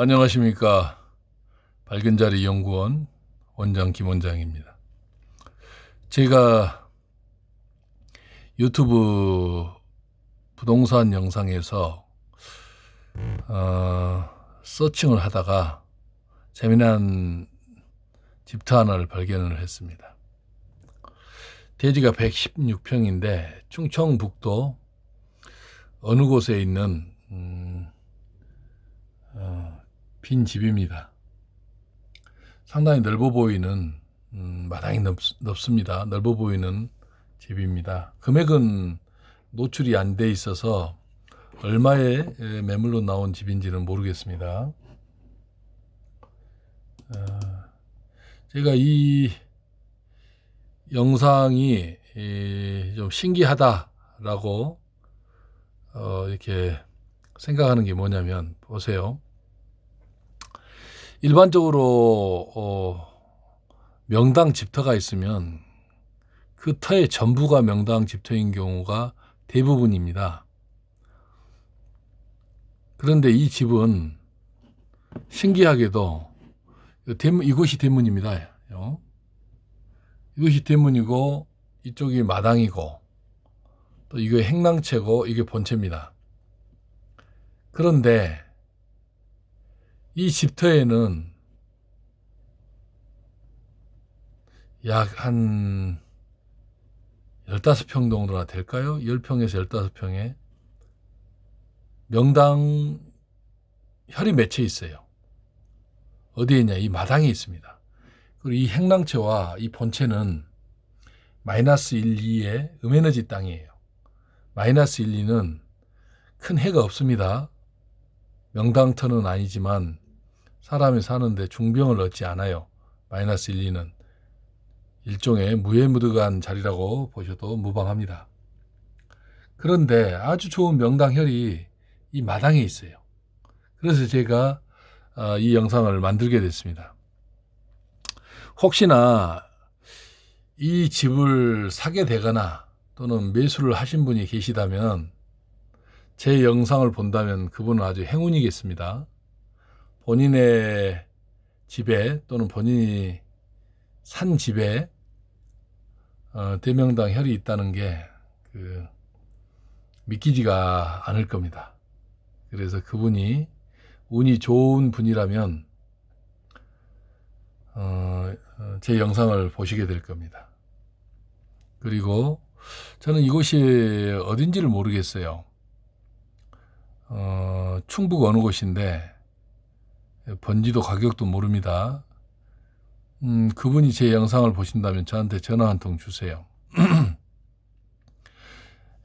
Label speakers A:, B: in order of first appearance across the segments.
A: 안녕하십니까. 밝은 자리 연구원 원장 김원장입니다. 제가 유튜브 부동산 영상에서 어, 서칭을 하다가 재미난 집터 하나를 발견을 했습니다. 대지가 116평인데 충청북도 어느 곳에 있는 음, 어, 빈 집입니다. 상당히 넓어 보이는 음, 마당이 넓, 넓습니다. 넓어 보이는 집입니다. 금액은 노출이 안 돼 있어서 얼마의 에, 매물로 나온 집인지는 모르겠습니다. 어, 제가 이 영상이 이, 좀 신기하다라고 어, 이렇게 생각하는 게 뭐냐면 보세요. 일반적으로 어, 명당 집터가 있으면 그 터의 전부가 명당 집터인 경우가 대부분입니다. 그런데 이 집은 신기하게도 대문, 이곳이 대문입니다. 요. 이것이 대문이고 이쪽이 마당이고 또 이게 행랑채고 이게 본체입니다. 그런데 이 집터에는 약 한 15평 정도나 될까요? 10평에서 15평에 명당 혈이 맺혀 있어요. 어디에 있냐? 이 마당에 있습니다. 그리고 이 행랑채와 이 본체는 마이너스 1, 2의 음에너지 땅이에요. 마이너스 1, 2는 큰 해가 없습니다. 명당터는 아니지만 사람이 사는데 중병을 얻지 않아요. 마이너스 1, 2는 일종의 무해무득한 자리라고 보셔도 무방합니다. 그런데 아주 좋은 명당혈이 이 마당에 있어요. 그래서 제가 아, 이 영상을 만들게 됐습니다. 혹시나 이 집을 사게 되거나 또는 매수를 하신 분이 계시다면 제 영상을 본다면 그분은 아주 행운이겠습니다. 본인의 집에 또는 본인이 산 집에 어, 대명당 혈이 있다는 게 그 믿기지가 않을 겁니다. 그래서 그분이 운이 좋은 분이라면 어, 어, 제 영상을 보시게 될 겁니다. 그리고 저는 이곳이 어딘지를 모르겠어요. 어, 충북 어느 곳인데 번지도 가격도 모릅니다. 음, 그분이 제 영상을 보신다면 저한테 전화 한 통 주세요.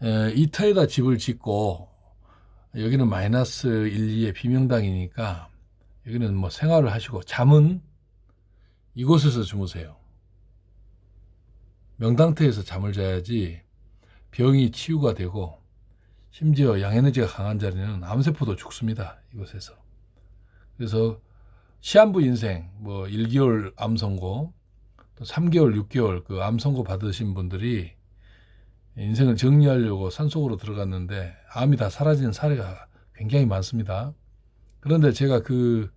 A: 에, 이 터에다 집을 짓고 여기는 마이너스 1, 2의 비명당이니까 여기는 뭐 생활을 하시고 잠은 이곳에서 주무세요. 명당터에서 잠을 자야지 병이 치유가 되고 심지어 양에너지가 강한 자리는 암세포도 죽습니다. 이곳에서. 그래서 시한부 인생 뭐 1개월 암 선고 또 3개월, 6개월 그 암 선고 받으신 분들이 인생을 정리하려고 산속으로 들어갔는데 암이 다 사라지는 사례가 굉장히 많습니다. 그런데 제가 그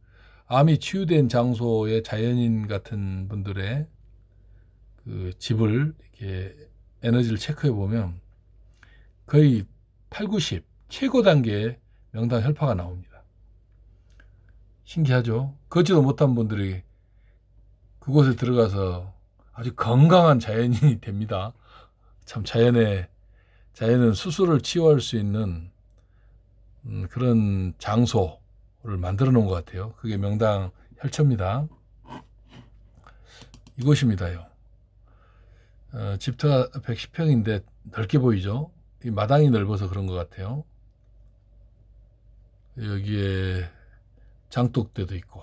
A: 암이 치유된 장소의 자연인 같은 분들의 그 집을 이렇게 에너지를 체크해 보면 거의 8, 90 최고 단계의 명당 혈파가 나옵니다. 신기하죠? 걷지도 못한 분들이 그곳에 들어가서 아주 건강한 자연인이 됩니다. 참 자연의 자연은 스스로를 치유할 수 있는 음, 그런 장소를 만들어 놓은 것 같아요. 그게 명당 혈처입니다. 이곳입니다요. 어, 집터가 110평인데 넓게 보이죠? 이 마당이 넓어서 그런 것 같아요. 여기에 장독대도 있고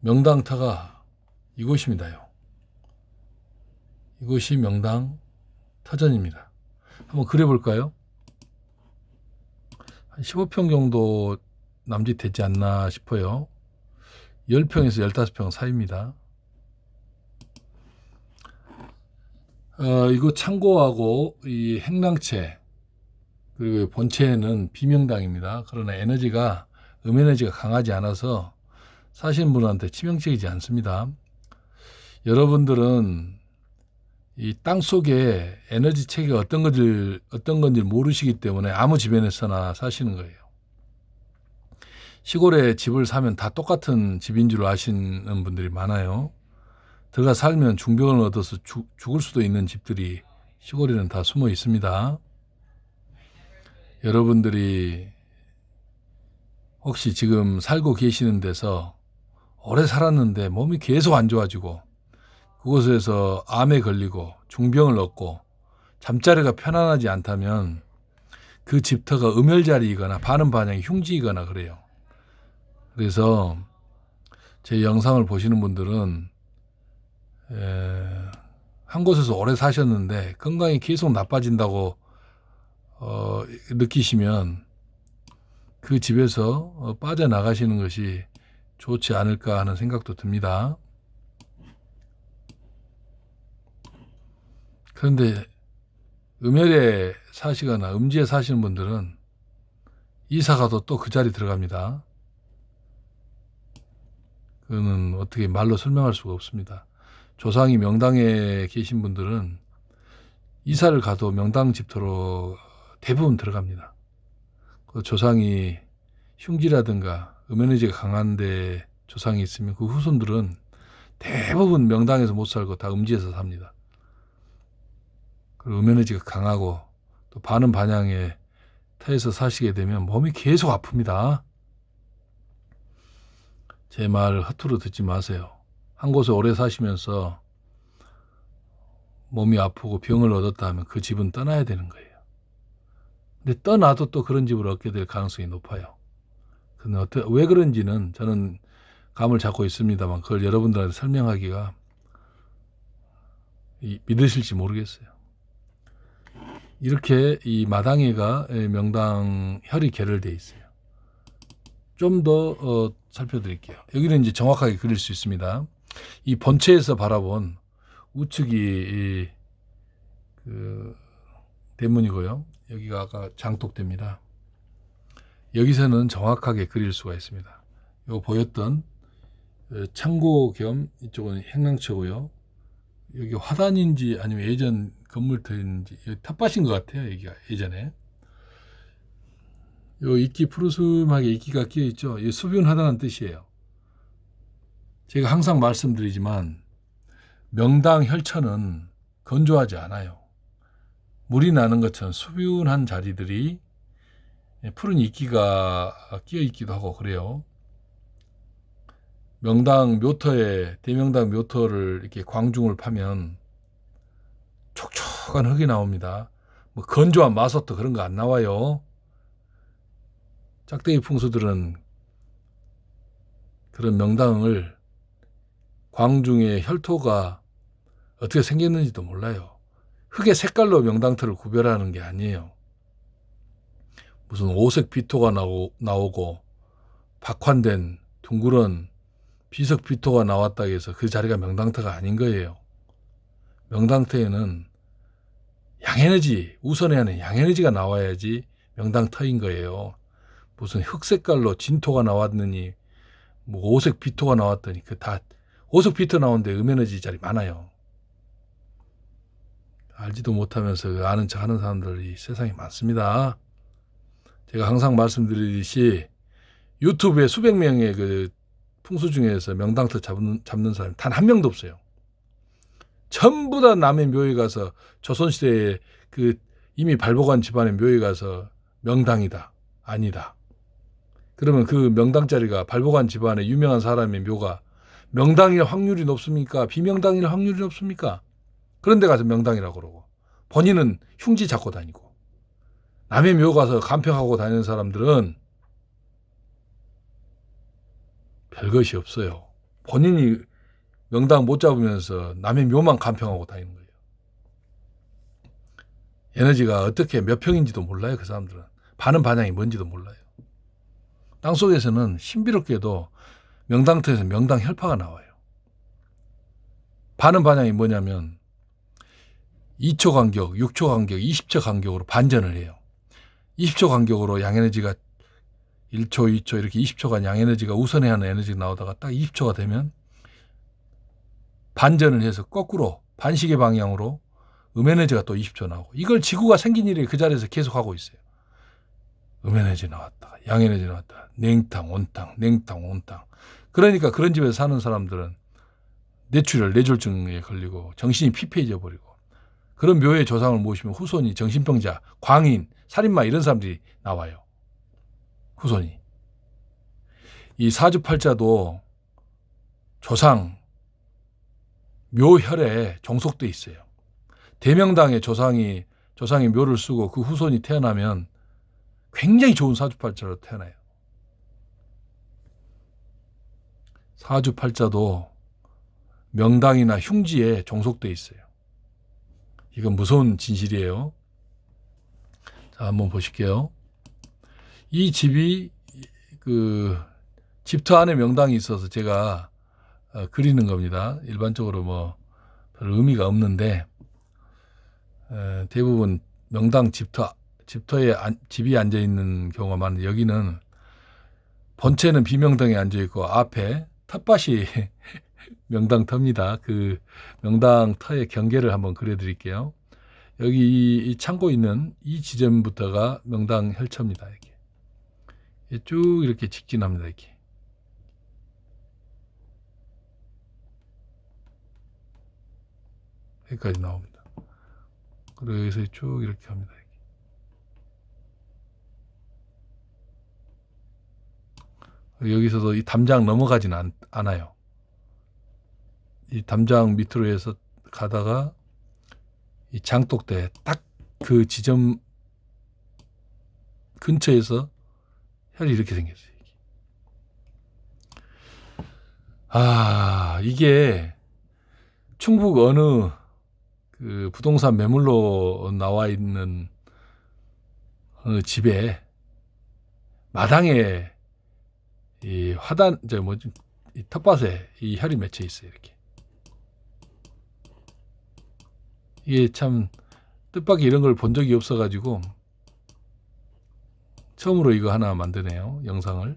A: 명당터가 이곳입니다요. 이곳이 명당 터전입니다. 한번 그려볼까요? 한 15평 정도 남짓 되지 않나 싶어요. 10평에서 15평 사이입니다. 어, 이거 창고하고 이 행랑채 그리고 본체는 비명당입니다. 그러나 에너지가 음에너지가 강하지 않아서 사시는 분한테 치명적이지 않습니다. 여러분들은 이 땅 속에 에너지 체계가 어떤 건지 어떤 건지 모르시기 때문에 아무 집에서나 사시는 거예요. 시골에 집을 사면 다 똑같은 집인 줄 아시는 분들이 많아요. 들어가 살면 중병을 얻어서 죽, 죽을 수도 있는 집들이 시골에는 다 숨어 있습니다. 여러분들이 혹시 지금 살고 계시는 데서 오래 살았는데 몸이 계속 안 좋아지고 그곳에서 암에 걸리고 중병을 얻고 잠자리가 편안하지 않다면 그 집터가 음혈자리이거나 반응 반향이 흉지이거나 그래요. 그래서 제 영상을 보시는 분들은 에, 한 곳에서 오래 사셨는데 건강이 계속 나빠진다고 어, 느끼시면 그 집에서 어, 빠져나가시는 것이 좋지 않을까 하는 생각도 듭니다. 그런데 음혈에 사시거나 음지에 사시는 분들은 이사 가도 또 그 자리 들어갑니다. 그거는 어떻게 말로 설명할 수가 없습니다. 조상이 명당에 계신 분들은 이사를 가도 명당 집터로 대부분 들어갑니다. 그 조상이 흉기라든가 음에너지가 강한데 조상이 있으면 그 후손들은 대부분 명당에서 못 살고 다 음지에서 삽니다. 그리고 음에너지가 강하고 또 반은 반향에 타에서 사시게 되면 몸이 계속 아픕니다. 제 말 허투루 듣지 마세요. 한 곳에 오래 사시면서 몸이 아프고 병을 얻었다 하면 그 집은 떠나야 되는 거예요. 근데 떠나도 또 그런 집을 얻게 될 가능성이 높아요. 근데 어떻게, 왜 그런지는 저는 감을 잡고 있습니다만 그걸 여러분들한테 설명하기가 이- 믿으실지 모르겠어요. 이렇게 이 마당에가 명당 혈이 결혈돼 있어요. 좀더 어, 살펴드릴게요. 여기는 이제 정확하게 그릴 수 있습니다. 이 본체에서 바라본 우측이 이, 그 대문이고요. 여기가 아까 장독대입니다. 여기서는 정확하게 그릴 수가 있습니다. 요 보였던 어, 창고 겸 이쪽은 행랑처고요. 여기 화단인지 아니면 예전 건물터인지 텃밭인 것 같아요. 여기가 예전에. 요 이끼 푸르스름하게 이끼가 끼어 있죠. 이 수변하다는 뜻이에요. 제가 항상 말씀드리지만 명당 혈천은 건조하지 않아요. 물이 나는 것처럼 수변한 자리들이 푸른 이끼가 끼어 있기도 하고 그래요. 명당 묘터에 대명당 묘터를 이렇게 광중을 파면 촉촉한 흙이 나옵니다. 뭐 건조한 마솥도 그런 거 안 나와요. 짝대기 풍수들은 그런 명당을 광중의 혈토가 어떻게 생겼는지도 몰라요. 흙의 색깔로 명당터를 구별하는 게 아니에요. 무슨 오색 비토가 나오, 나오고 박환된 둥그런 비석 비토가 나왔다 해서 그 자리가 명당터가 아닌 거예요. 명당터에는 양에너지, 우선해야 하는 양에너지가 나와야지 명당터인 거예요. 무슨 흑 색깔로 진토가 나왔느니 뭐 오색 비토가 나왔더니 그 다 오색 비토 나오는데 음에너지 자리 많아요. 알지도 못하면서 그 아는 척 하는 사람들이 세상에 많습니다. 제가 항상 말씀드리듯이 유튜브에 수백 명의 그 풍수 중에서 명당터 잡는, 잡는 사람이 단 한 명도 없어요. 전부 다 남의 묘에 가서 조선시대에 그 이미 발복한 집안의 묘에 가서 명당이다. 아니다. 그러면 그 명당 자리가 발복한 집안의 유명한 사람의 묘가 명당일 확률이 높습니까? 비명당일 확률이 높습니까? 그런 데 가서 명당이라고 그러고 본인은 흉지 잡고 다니고 남의 묘 가서 간평하고 다니는 사람들은 별것이 없어요. 본인이 명당 못 잡으면서 남의 묘만 간평하고 다니는 거예요. 에너지가 어떻게 몇 평인지도 몰라요. 그 사람들은. 반은 반향이 뭔지도 몰라요. 땅 속에서는 신비롭게도 명당터에서 명당 혈파가 나와요. 반은 반향이 뭐냐면 2초 간격, 6초 간격, 20초 간격으로 반전을 해요. 20초 간격으로 양에너지가 1초, 2초 이렇게 20초간 양에너지가 우선해야 하는 에너지가 나오다가 딱 20초가 되면 반전을 해서 거꾸로 반시계 방향으로 음에너지가 또 20초 나오고 이걸 지구가 생긴 일이 그 자리에서 계속 하고 있어요. 음에너지 나왔다. 양에너지 나왔다. 냉탕, 온탕, 냉탕, 온탕. 그러니까 그런 집에서 사는 사람들은 뇌출혈, 뇌졸중에 걸리고 정신이 피폐해져 버리고 그런 묘의 조상을 모시면 후손이 정신병자, 광인, 살인마 이런 사람들이 나와요. 후손이. 이 사주팔자도 조상, 묘혈에 종속돼 있어요. 대명당의 조상이 조상이 묘를 쓰고 그 후손이 태어나면 굉장히 좋은 사주팔자로 태어나요. 사주팔자도 명당이나 흉지에 종속돼 있어요. 이건 무서운 진실이에요. 자, 한번 보실게요. 이 집이 그 집터 안에 명당이 있어서 제가 어, 그리는 겁니다. 일반적으로 뭐 별 의미가 없는데 에, 대부분 명당 집터 집터에 안, 집이 앉아 있는 경우가 많은데 여기는 본체는 비명당에 앉아 있고 앞에 텃밭이 명당 터입니다. 그 명당 터의 경계를 한번 그려드릴게요. 여기 이, 이 창고 있는 이 지점부터가 명당 혈처입니다. 이렇게 쭉 이렇게 직진합니다. 이렇게. 여기까지 나옵니다. 그래서 쭉 이렇게 합니다. 여기서도 이 담장 넘어가지는 않, 않아요. 이 담장 밑으로 해서 가다가 이 장독대 딱 그 지점 근처에서 혈이 이렇게 생겼어요. 아 이게 충북 어느 그 부동산 매물로 나와 있는 어느 집에 마당에 이 화단 저 뭐지 이 텃밭에 이 혈이 맺혀 있어요 이렇게. 이게 참 뜻밖의 이런 걸 본 적이 없어가지고 처음으로 이거 하나 만드네요. 영상을.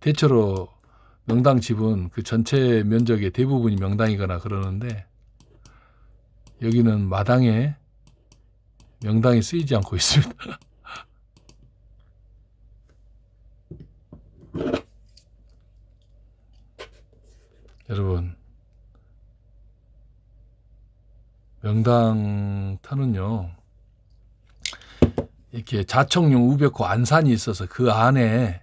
A: 대체로 명당 집은 그 전체 면적의 대부분이 명당이거나 그러는데 여기는 마당에 명당이 쓰이지 않고 있습니다. 여러분 명당 터는요 이렇게 자청용 우벽호 안산이 있어서 그 안에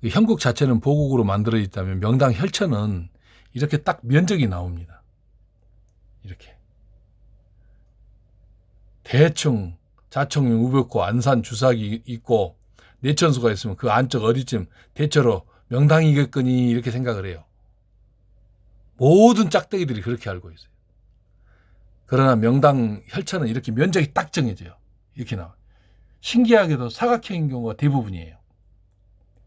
A: 그 형국 자체는 보국으로 만들어 있다면 명당 혈처는 이렇게 딱 면적이 나옵니다. 이렇게 대충 자청용 우벽호 안산 주사기 있고 내천수가 있으면 그 안쪽 어디쯤 대체로 명당이겠거니 이렇게 생각을 해요. 모든 짝대기들이 그렇게 알고 있어요. 그러나 명당 혈차는 이렇게 면적이 딱 정해져요. 이렇게 나와. 신기하게도 사각형인 경우가 대부분이에요.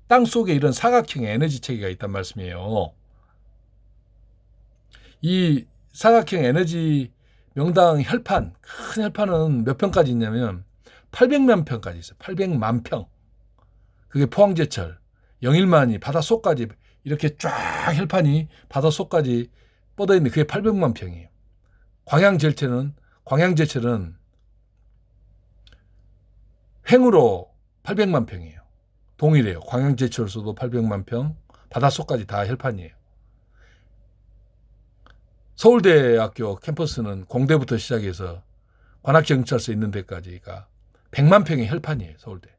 A: 땅 속에 이런 사각형의 에너지 체계가 있단 말씀이에요. 이 사각형 에너지 명당 혈판, 큰 혈판은 몇 평까지 있냐면 800만 평까지 있어요. 800만 평. 그게 포항제철, 영일만이 바닷속까지 이렇게 쫙 혈판이 바닷속까지 뻗어 있는 그게 800만 평이에요. 광양제철은 광양제철은 횡으로 800만 평이에요. 동일해요. 광양제철소도 800만 평, 바닷속까지 다 혈판이에요. 서울대학교 캠퍼스는 공대부터 시작해서 관악경찰서 있는 데까지가 100만 평의 혈판이에요. 서울대.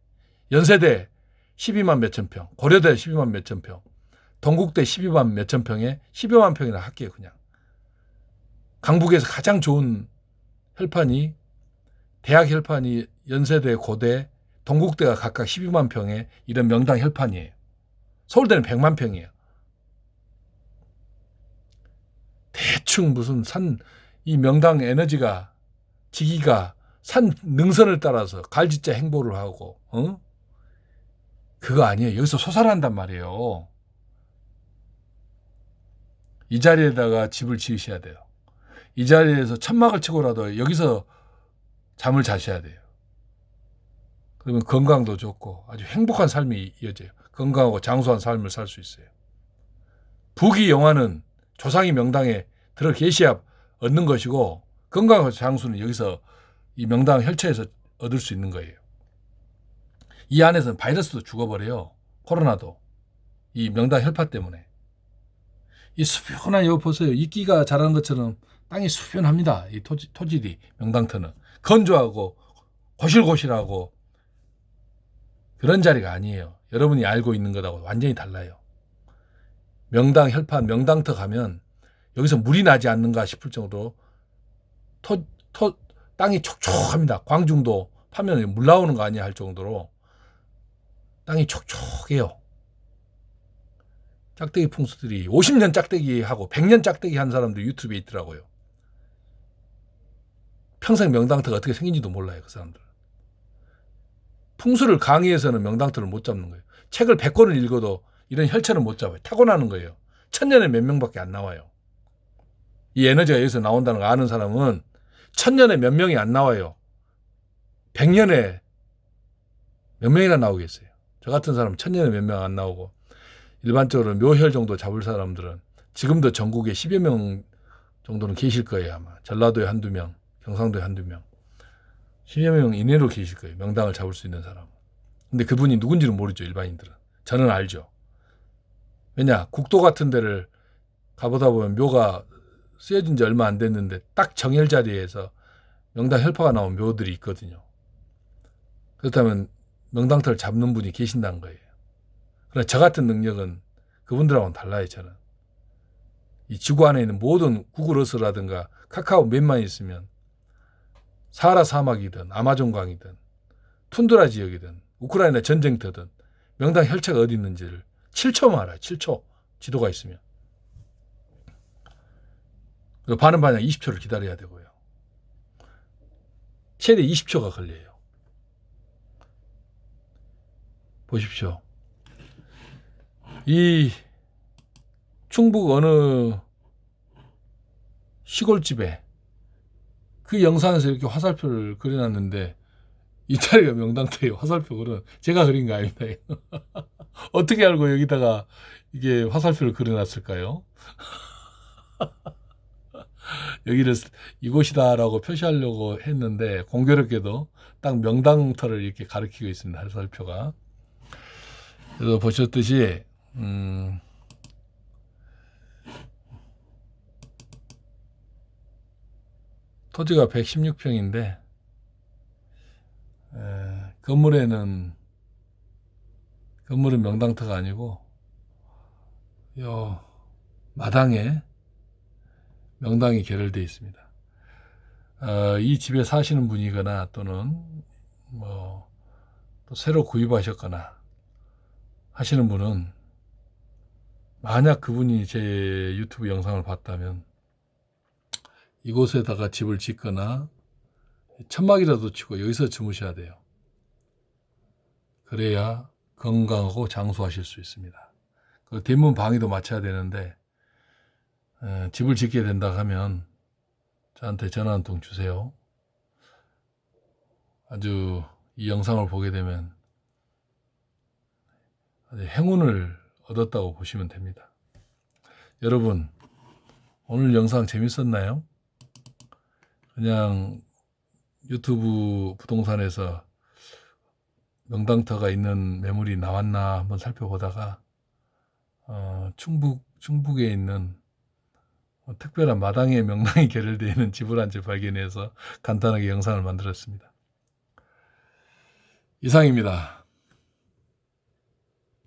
A: 연세대 12만 몇천 평, 고려대 12만 몇천 평, 동국대 12만 몇천 평에 12만 평이나 할게요. 그냥. 강북에서 가장 좋은 혈판이 대학 혈판이 연세대, 고대, 동국대가 각각 12만 평의 이런 명당 혈판이에요. 서울대는 100만 평이에요. 대충 무슨 산, 이 명당 에너지가, 지기가 산 능선을 따라서 갈지자 행보를 하고, 어? 그거 아니에요. 여기서 소살한단 말이에요. 이 자리에다가 집을 지으셔야 돼요. 이 자리에서 천막을 치고라도 여기서 잠을 자셔야 돼요. 그러면 건강도 좋고 아주 행복한 삶이 이어져요. 건강하고 장수한 삶을 살 수 있어요. 부귀 영화는 조상이 명당에 들어 계시야 얻는 것이고 건강하고 장수는 여기서 이 명당 혈처에서 얻을 수 있는 거예요. 이 안에서는 바이러스도 죽어버려요. 코로나도. 이 명당 혈파 때문에. 이 수변한 여기 보세요. 이끼가 자라는 것처럼 땅이 수변합니다. 이 토지, 토질이 명당터는. 건조하고 고실고실하고 그런 자리가 아니에요. 여러분이 알고 있는 것하고 완전히 달라요. 명당 혈판 명당터 가면 여기서 물이 나지 않는가 싶을 정도로 토, 토, 땅이 촉촉합니다. 광중도 파면 물 나오는 거 아니야 할 정도로 땅이 촉촉해요. 짝대기 풍수들이 50년 짝대기 하고 100년 짝대기 한 사람들 유튜브에 있더라고요. 평생 명당터가 어떻게 생긴지도 몰라요, 그 사람들. 풍수를 강의해서는 명당터를 못 잡는 거예요. 책을 100권을 읽어도 이런 혈처는 못 잡아요. 타고나는 거예요. 천년에 몇 명밖에 안 나와요. 이 에너지가 여기서 나온다는 거 아는 사람은 천년에 몇 명이 안 나와요. 백년에 몇 명이나 나오겠어요. 저 같은 사람은 천년에 몇 명 안 나오고 일반적으로 묘혈 정도 잡을 사람들은 지금도 전국에 10여 명 정도는 계실 거예요 아마 전라도에 한두 명 경상도에 한두 명. 10여 명 이내로 계실 거예요. 명당을 잡을 수 있는 사람 근데 그분이 누군지는 모르죠 일반인들은. 저는 알죠. 왜냐 국도 같은 데를 가보다 보면 묘가 쓰여진 지 얼마 안 됐는데 딱 정열 자리에서 명당 혈파가 나온 묘들이 있거든요. 그렇다면 명당터를 잡는 분이 계신다는 거예요. 그러나 저 같은 능력은 그분들하고는 달라요, 저는. 이 지구 안에 있는 모든 구글어스라든가 카카오 몇만 있으면 사하라 사막이든 아마존 강이든 툰드라 지역이든 우크라이나 전쟁터든 명당 혈차가 어디 있는지를 7초만 알아요. 7초. 지도가 있으면. 그 반은 반약 20초를 기다려야 되고요. 최대 20초가 걸려요. 보십시오. 이 충북 어느 시골집에 그 영상에서 이렇게 화살표를 그려놨는데 이탈리아 명당터에 화살표 그려 제가 그린 거 아닙니다. 어떻게 알고 여기다가 이게 화살표를 그려놨을까요? 여기를 이곳이다라고 표시하려고 했는데 공교롭게도 딱 명당터를 이렇게 가리키고 있습니다. 화살표가. 그래서 보셨듯이 음, 토지가 116평인데 에, 건물에는 건물은 명당터가 아니고 요 마당에 명당이 결혈되어 있습니다. 어, 이 집에 사시는 분이거나 또는 뭐 또 새로 구입하셨거나 하시는 분은 만약 그분이 제 유튜브 영상을 봤다면 이곳에다가 집을 짓거나 천막이라도 치고 여기서 주무셔야 돼요. 그래야 건강하고 장수하실 수 있습니다. 그 뒷문 방위도 맞춰야 되는데 에, 집을 짓게 된다 하면 저한테 전화 한 통 주세요. 아주 이 영상을 보게 되면 행운을 얻었다고 보시면 됩니다. 여러분, 오늘 영상 재밌었나요? 그냥 유튜브 부동산에서 명당터가 있는 매물이 나왔나 한번 살펴보다가 어, 충북 충북에 있는 어, 특별한 마당에 명당이 결혈되어 있는 집을 한집 발견해서 간단하게 영상을 만들었습니다. 이상입니다.